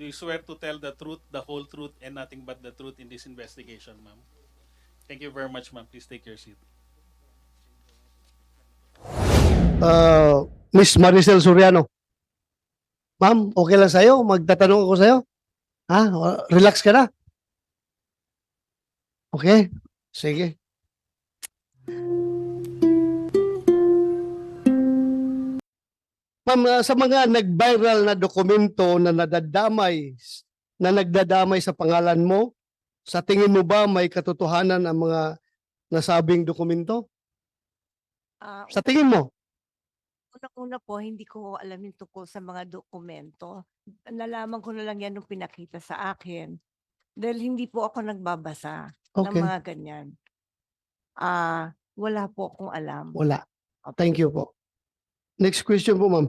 Do you swear to tell the truth, the whole truth, and nothing but the truth in this investigation, ma'am? Thank you very much, ma'am. Please take your seat. Uh, Miss Maricel Soriano. Ma'am, okay lang sa'yo? Magtatanong ako sa'yo? Ha? Relax ka na? Okay? Sige. Sa mga nag-viral na dokumento na nadadamay, na nagdadamay sa pangalan mo, sa tingin mo ba may katotohanan ang mga nasabing dokumento? Ah, Sa tingin mo? unang-una po, hindi ko alam yung tungkol sa mga dokumento. Nalaman ko na lang yan nung pinakita sa akin. Dahil hindi po ako nagbabasa ng Okay. mga ganyan. Ah, wala po akong alam. Wala. Thank you po. Next question po, ma'am.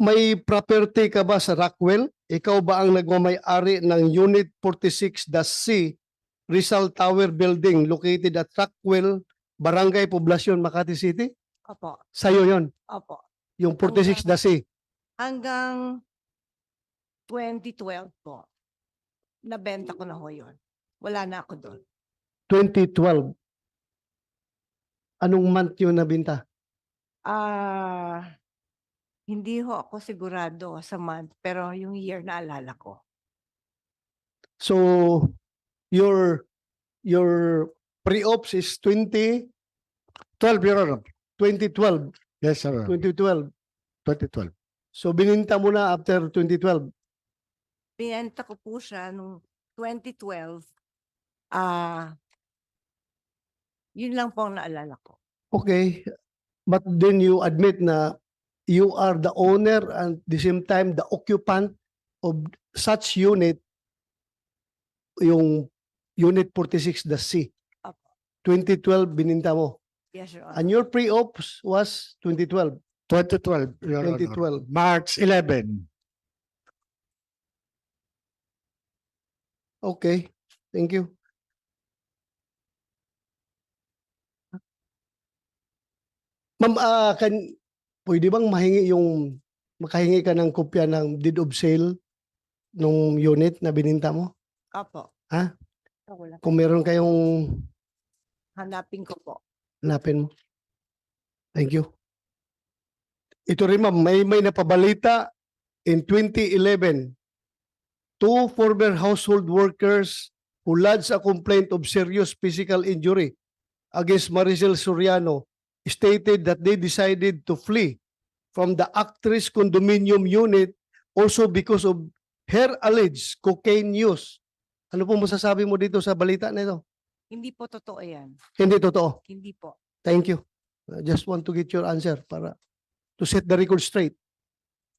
May property ka ba sa Rockwell? Ikaw ba ang nagmamay-ari ng Unit 46-C Rizal Tower Building located at Rockwell, Barangay Poblacion, Makati City? Opo, Sa'yo yon opo. yung 46-C. Hanggang 2012 po, nabenta ko na ho yun. Wala na ako doon. 2012. Anong month yun nabinta? Ah, hindi ho ako sigurado sa month, pero yung year na alala ko. So, your your pre-ops is 2012, Your Honor. 2012. Yes, sir. 2012. 2012. So bininta mo na after 2012. Binenta ko po siya nung 2012. Ah, yun lang po ang naalala ko. Okay. But then you admit na you are the owner and the same time the occupant of such unit yung unit 46 the C. Apo. 2012 bininta mo. Yes, Your Honor. And your pre-ops was 2012. 2012. Your Honor. 2012. March 11. Okay. Thank you. Ma'am, ah, kan, pwede bang mahingi yung, makahingi ka ng kopya ng deed of sale nung unit na bininta mo? Opo. Ha? Wala. Kung meron kayong Hanapin ko po. hanapin mo. Thank you. Ito rin ma'am, may, may napabalita in 2011. Two former household workers who lodged a complaint of serious physical injury against Maricel Soriano stated that they decided to flee from the actress condominium unit also because of her alleged cocaine use. Ano po masasabi mo dito sa balita na ito? Hindi po totoo yan. Hindi totoo. Hindi po. Thank you. I just want to get your answer para to set the record straight.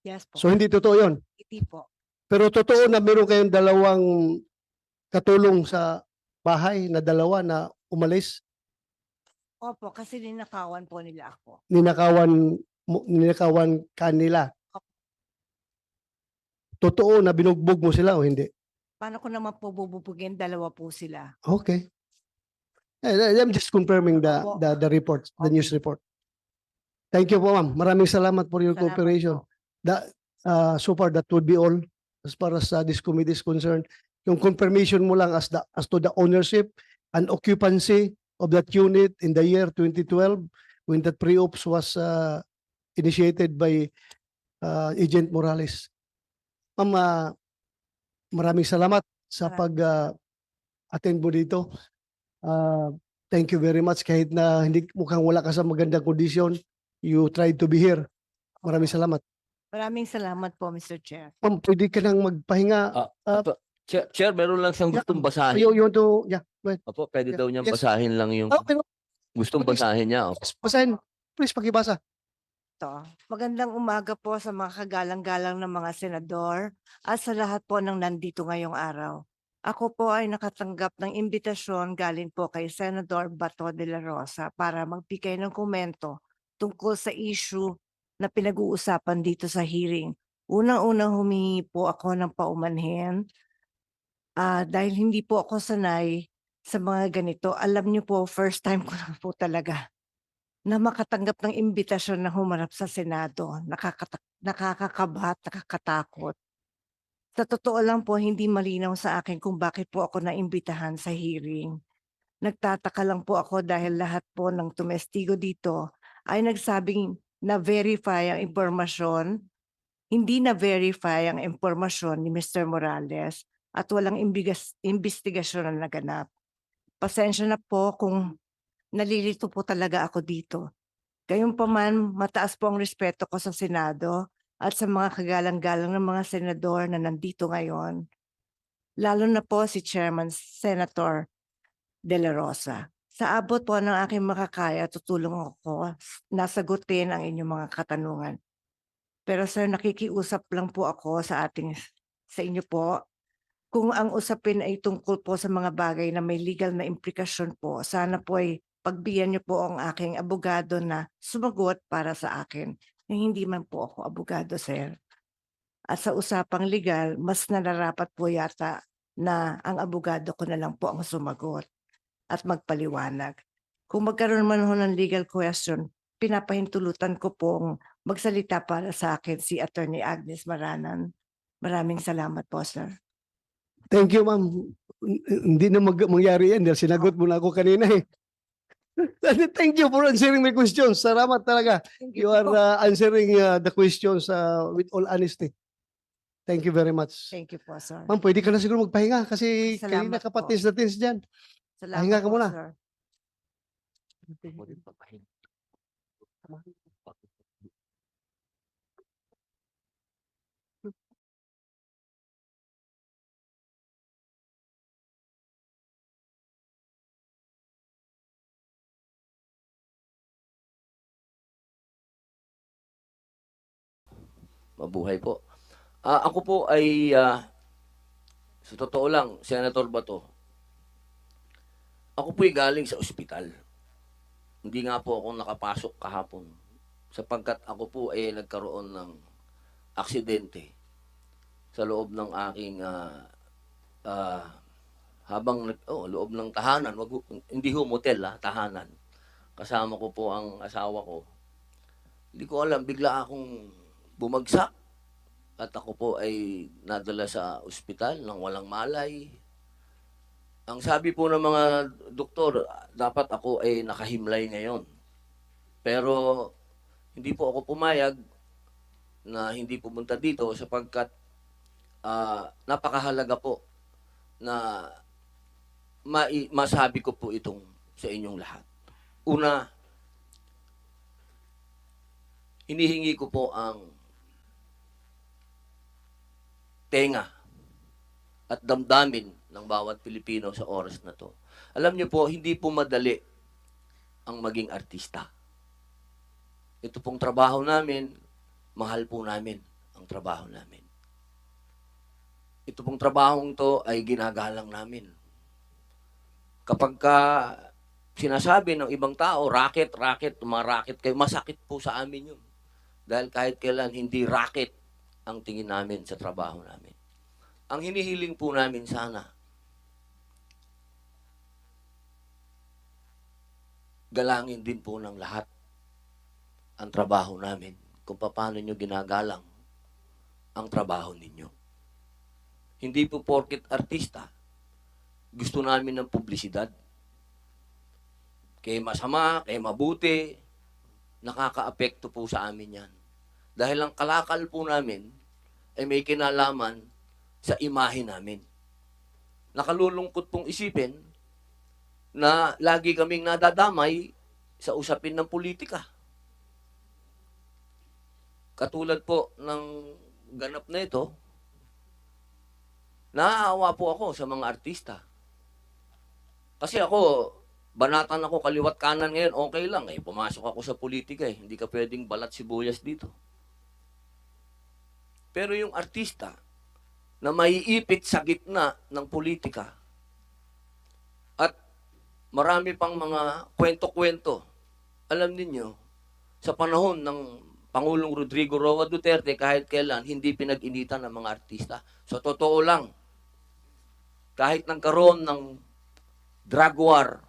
Yes po. So hindi totoo yon. Hindi po. Pero totoo na meron kayong dalawang katulong sa bahay na dalawa na umalis, Opo, kasi ninakawan po nila ako. ninakawan ninakawan kanila. Totoo na binugbog mo sila o hindi? Paano ko naman po bububugin? Dalawa po sila. Okay. Eh, eh, I'm just confirming the Opo. the the report, the Okay. news report. Thank you po ma'am. Maraming salamat for your Salamat cooperation. po. that uh, so far that would be all as far as uh, this committee is concerned. Yung confirmation mo lang as the as to the ownership and occupancy of that unit in the year 2012 when that pre-ops was uh, initiated by uh, Agent Morales. Ma'am, uh, maraming salamat sa Maraming pag uh, attend mo dito. Uh, thank you very much kahit na hindi mukhang wala ka sa magandang kondisyon. You tried to be here. Maraming salamat. Maraming salamat po, Mr. Chair. Ma'am, pwede ka nang magpahinga. Ah, Ah, Apo, Chair, Chair, meron lang siyang Yeah, gustong basahin. You, you want to, yeah. Opo, pwede yeah, daw niyang yes. basahin lang yung Oh, pero gustong please. basahin niya. Opo. basahin. Please, pakibasa. To. Magandang umaga po sa mga kagalang-galang ng mga senador at sa lahat po ng nandito ngayong araw. Ako po ay nakatanggap ng imbitasyon galing po kay Senador Bato de la Rosa para magbigay ng komento tungkol sa issue na pinag-uusapan dito sa hearing. Unang-unang humingi po ako ng paumanhin ah, dahil hindi po ako sanay sa mga ganito. Alam niyo po, first time ko na po talaga na makatanggap ng imbitasyon na humarap sa Senado. Nakakata- nakakakabahat, nakakatakot. Sa totoo lang po, hindi malinaw sa akin kung bakit po ako naimbitahan sa hearing. Nagtataka lang po ako dahil lahat po ng tumestigo dito ay nagsabing na-verify ang impormasyon, hindi na-verify ang impormasyon ni Mr. Morales at walang imbigas, investigasyon na naganap. Pasensya na po kung nalilito po talaga ako dito. Gayunpaman, mataas po ang respeto ko sa Senado at sa mga kagalang-galang ng mga senador na nandito ngayon. Lalo na po si Chairman Senator De La Rosa. Sa abot po ng aking makakaya, tutulong ako na sagutin ang inyong mga katanungan. Pero sir, nakikiusap lang po ako sa ating sa inyo po. Kung ang usapin ay tungkol po sa mga bagay na may legal na implikasyon po, sana po ay pagbigyan niyo po ang aking abogado na sumagot para sa akin. Hindi man po ako abogado, sir. At sa usapang legal, mas nararapat po yata na ang abogado ko na lang po ang sumagot at magpaliwanag. Kung magkaroon man ho ng legal question, pinapahintulutan ko pong magsalita para sa akin si Attorney Agnes Maranan. Maraming salamat po, sir. Thank you, ma'am. Hindi na mag mangyari yan dahil sinagot mo na ako kanina eh. Thank you for answering my questions. Salamat talaga. Thank You are uh, answering uh, the questions uh, with all honesty. Thank you very much. Thank you po, sir. Ma'am, pwede ka na siguro magpahinga kasi kanina Salamat ka po. patis na tins dyan. Salamat pahinga ka po, muna. sir. Mabuhay po. Ah, ako po ay, ah, sa totoo lang, Senator Bato, ako po ay galing sa ospital. Hindi nga po ako nakapasok kahapon sapagkat ako po ay nagkaroon ng aksidente sa loob ng aking ah, ah, habang oh, loob ng tahanan, wag, hindi ho motel ah, tahanan. Kasama ko po ang asawa ko. Hindi ko alam, bigla akong bumagsak at ako po ay nadala sa ospital ng walang malay. Ang sabi po ng mga doktor, dapat ako ay nakahimlay ngayon. Pero hindi po ako pumayag na hindi pumunta dito sapagkat ah, napakahalaga po na mai- masabi ko po itong sa inyong lahat. Una, hinihingi ko po ang tenga at damdamin ng bawat Pilipino sa oras na to. Alam niyo po, hindi po madali ang maging artista. Ito pong trabaho namin, mahal po namin ang trabaho namin. Ito pong trabahong to ay ginagalang namin. Kapag ka sinasabi ng ibang tao, racket, racket, racket kayo, masakit po sa amin yun. Dahil kahit kailan hindi racket ang tingin namin sa trabaho namin. Ang hinihiling po namin sana, galangin din po ng lahat ang trabaho namin kung paano nyo ginagalang ang trabaho ninyo. Hindi po porket artista, gusto namin ng publisidad. Kay masama, kay mabuti, nakakaapekto po sa amin yan. Dahil ang kalakal po namin ay may kinalaman sa imahe namin. Nakalulungkot pong isipin na lagi kaming nadadamay sa usapin ng politika. Katulad po ng ganap na ito, naaawa po ako sa mga artista. Kasi ako, banatan ako kaliwat kanan ngayon, okay lang eh. Pumasok ako sa politika eh. Hindi ka pwedeng balat sibuyas dito. Pero yung artista na maiipit sa gitna ng politika at marami pang mga kwento-kwento. Alam ninyo, sa panahon ng Pangulong Rodrigo Roa Duterte, kahit kailan, hindi pinag-initan ng mga artista. So, totoo lang, kahit nagkaroon ng drug war,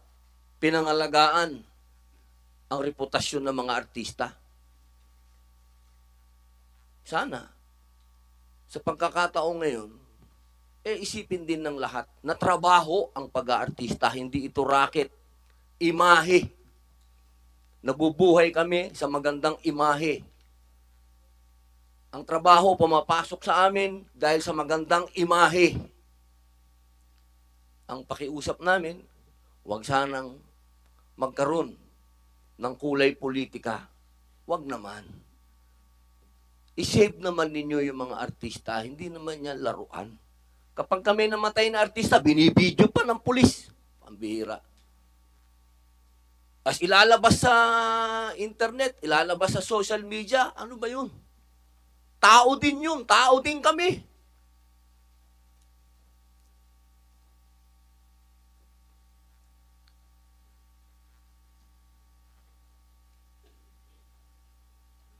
pinangalagaan ang reputasyon ng mga artista. Sana, sa pagkakataong ngayon, eh isipin din ng lahat na trabaho ang pag-aartista, hindi ito racket, imahe. Nabubuhay kami sa magandang imahe. Ang trabaho pumapasok sa amin dahil sa magandang imahe. Ang pakiusap namin, huwag sanang magkaroon ng kulay politika. Huwag naman. I-save naman ninyo yung mga artista, hindi naman yan laruan. Kapag kami namatay na artista, binibidyo pa ng pulis. Pambihira. As ilalabas sa internet, ilalabas sa social media, ano ba yun? Tao din yun, tao din kami.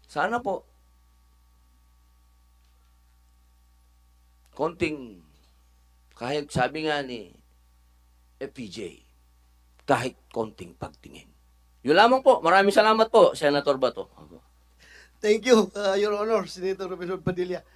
Sana po, konting, kahit sabi nga ni FPJ, kahit konting pagtingin. Yun lamang po. Maraming salamat po, Senator Bato. Thank you, uh, Your Honor, Senator Robinson Padilla.